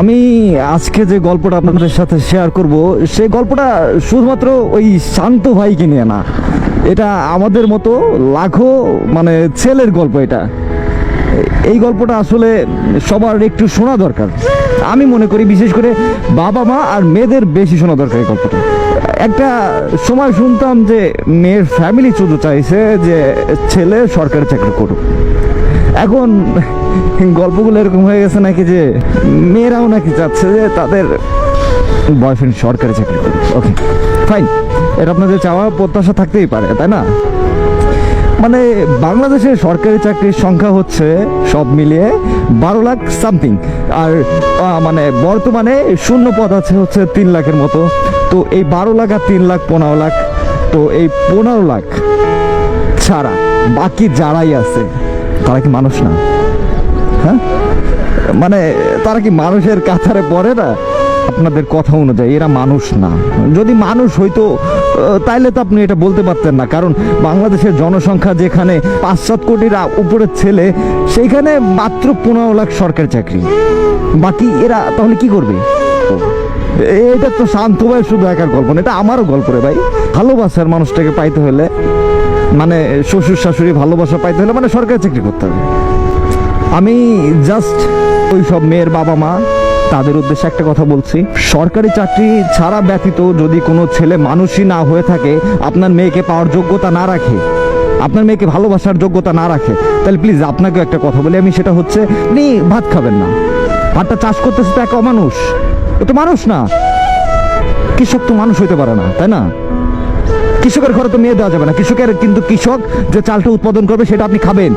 আমি আজকে যে গল্পটা আপনাদের সাথে শেয়ার করব সেই গল্পটা শুধুমাত্র ওই শান্ত ভাইকে নিয়ে না, এটা আমাদের মতো লাখো মানে ছেলের গল্প এটা। এই গল্পটা আসলে সবার একটু শোনা দরকার। আমি মনে করি বিশেষ করে বাবা মা আর মেয়েদের বেশি শোনা দরকার এই গল্পটা। একটা সময় শুনতাম যে মেয়ের ফ্যামিলি শুধু চাইছে যে ছেলে সরকারি চাকরি করুক। এখন গল্পগুলো এরকম হয়ে গেছে নাকি যে মেয়েরাও নাকি চাচ্ছে যে তাদের বয়ফ্রেন্ড সরকারি চাকরি করুক। ওকে ফাইন এটা আপনাদের চাওয়া প্রত্যাশা থাকতেই পারে, তাই না? মানে বাংলাদেশে সরকারি চাকরির সংখ্যা হচ্ছে সব মিলিয়ে বারো লাখ সামথিং আর মানে বর্তমানে শূন্য পদ আছে হচ্ছে তিন লাখের মতো। তো এই বারো লাখ আর তিন লাখ পনেরো লাখ, তো এই পনেরো লাখ ছাড়া বাকি যারাই আছে তারা কি মানুষ না? হ্যাঁ? মানে তারা কি মানুষের কাতারে পড়ে না? আপনাদের কথা অনুযায়ী এরা মানুষ না। যদি মানুষ হইতো তাইলে তো আপনি এটা বলতে পারতেন না। কারণ বাংলাদেশের জনসংখ্যা যেখানে পাঁচ সাত কোটির উপরের ছেলে, সেইখানে মাত্র পনেরো লাখ সরকারি চাকরি। বাকি এরা তাহলে কি করবে? এটা তো শান্ত ভাই শুধু একার গল্প না, এটা আমারও গল্প রে ভাই। ভালোবাসার মানুষটাকে পাইতে হলে মানে শ্বশুর শাশুড়ি ভালোবাসা পাইতে হলে মানে সরকারি চাকরি করতে হবে। আমি জাস্ট ওই সব মেয়ের বাবা মা, তাদের উদ্দেশ্যে একটা কথা বলছি। সরকারি চাকরি ছাড়া ব্যতীত যদি কোনো ছেলে মানুষই না হয়ে থাকে, আপনার মেয়েকে পাওয়ার যোগ্যতা না রাখে, আপনার মেয়েকে ভালোবাসার যোগ্যতা না রাখে, তাহলে প্লিজ আপনাকেও একটা কথা বলি। আমি সেটা হচ্ছে, আপনি ভাত খাবেন না। ভাতটা চাষ করতেছে তো এক অমানুষ ও তো মানুষ না। কৃষক তো মানুষ হইতে পারে না, তাই না? কৃষকের ঘরে তো মেয়ে দেওয়া যাবে না। কৃষকের কিন্তু কৃষক যে চালটা উৎপাদন করবে, সেটা আপনি খাবেন।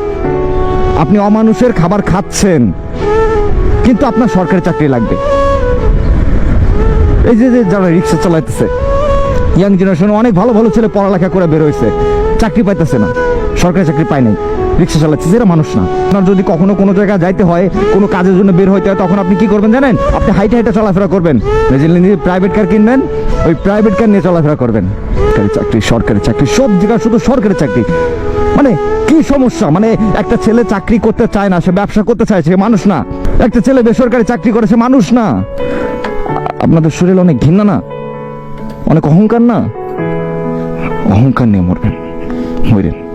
আপনি অমানুষের খাবার খাচ্ছেন। কিন্তু আপনার সরকারি চাকরি লাগবে। এই যে যারা রিক্সা চালাইতেছে ইয়াং জেনারেশন অনেক ভালো ভালো ছেলে পড়ালেখা করে বের হয়েছে চাকরি পাইতেছে না। সরকারি চাকরি পায় নাই। রিক্সা চালাচ্ছে এরা মানুষ না। আপনার যদি কখনো কোনো জায়গায় যাইতে হয়, কোনো কাজের জন্য বের হইতে হয়, তখন আপনি কি করবেন জানেন? আপনি হাইটে হাইটে চলাফেরা করবেন। প্রাইভেট কার কিনবেন, ওই প্রাইভেট কার নিয়ে চলাফেরা করবেন। সরকারি চাকরি সরকারি চাকরি, সব জায়গায় শুধু সরকারি চাকরি। মানে কি সমস্যা? মানে একটা ছেলে চাকরি করতে চায় না, সে ব্যবসা করতে চায়, সে মানুষ না। একটা ছেলে বেসরকারি চাকরি করে, সে মানুষ না। আপনাদের শরীরে অনেক ঘৃণা না? অনেক অহংকার না? অহংকার নিয়ে মরবেন। মরেন